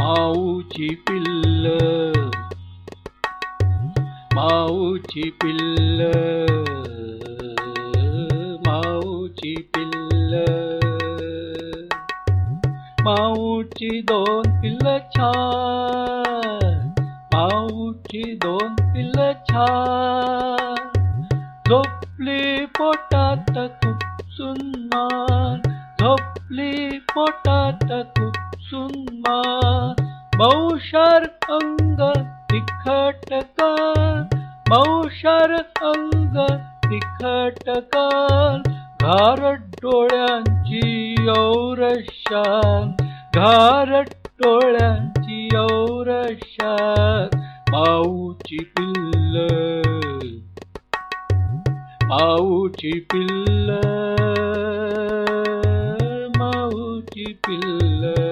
माऊची पिल्ल. माऊची पिल्ल. माऊची पिल्ल. माऊची दोन पिल्ल छान. माऊची दोन पिल्ल छान. झोपली पोटात खूप सुन्नान झोपली पोटात खूप सुन्नान मौशार अंग तिखटकान मौशार अंग तिखटकान घारट डोळ्यांची औरशान घारट डोळ्यांची औरशान माऊची पिल्ल. माऊची पिल्ल माऊची पिल्ल.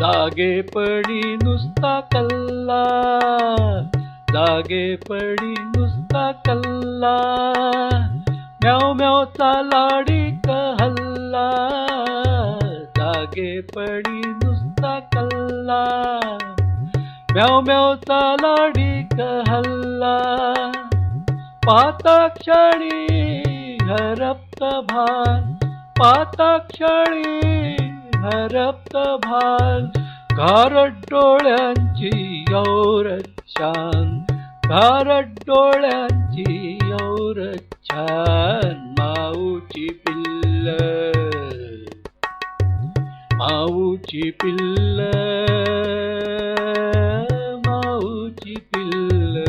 जागेपणी नुसता कल्ला जागेपणी नुसता कल्ला म्याव म्यावचा लाडी हल्ला जागेपणी नुसता कल्ला म्याव म्यावचा लाडी हल्ला पाताक्षणी हरप्त भान पाताक्षणी रक्त भाल घारट डोळ्यांची और छान घारट डोळ्यांची और छान माऊची पिल्ल माऊची पिल्ल माऊची पिल्ल.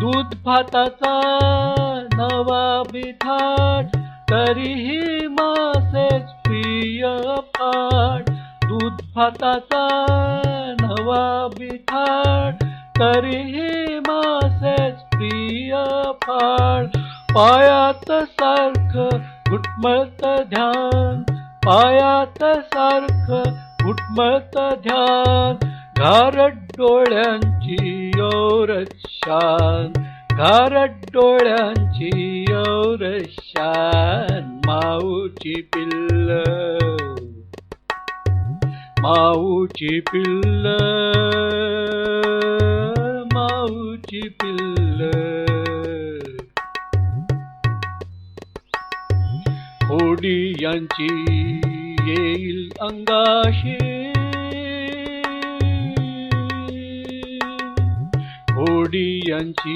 दूध भाताचा नवा बिथाट तरीही मासेच प्रिय पाठ दूध भाताचा नवा बिथाट तरीही मासेच प्रिय पाठ पायात सारखं घुटमळत ध्यान पायात सारखं घुटमळत ध्यान. घारट डोळ्यांची और शान घारट डोळ्यांची और शान माऊची पिल्ल माऊची पिल्ल माऊची पिल्ल खोडी यांची येईल अंगाशी खोडी यांची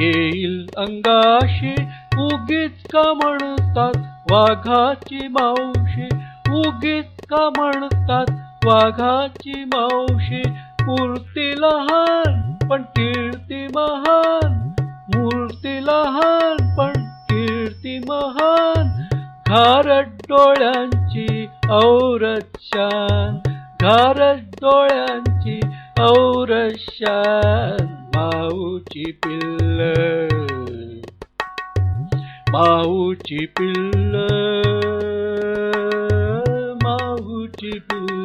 येईल अंगाशी. उगीच का म्हणतात वाघाची मावशी? उगीच का म्हणतात वाघाची मावशी? मूर्ती लहान पण कीर्ती महान. मूर्ती लहान पण कीर्ती महान. घारट डोळ्यांची औरत शान. घारट डोळ्यांची औरत शान. Bauchi Pilla Bauchi Pilla Bauchi Pilla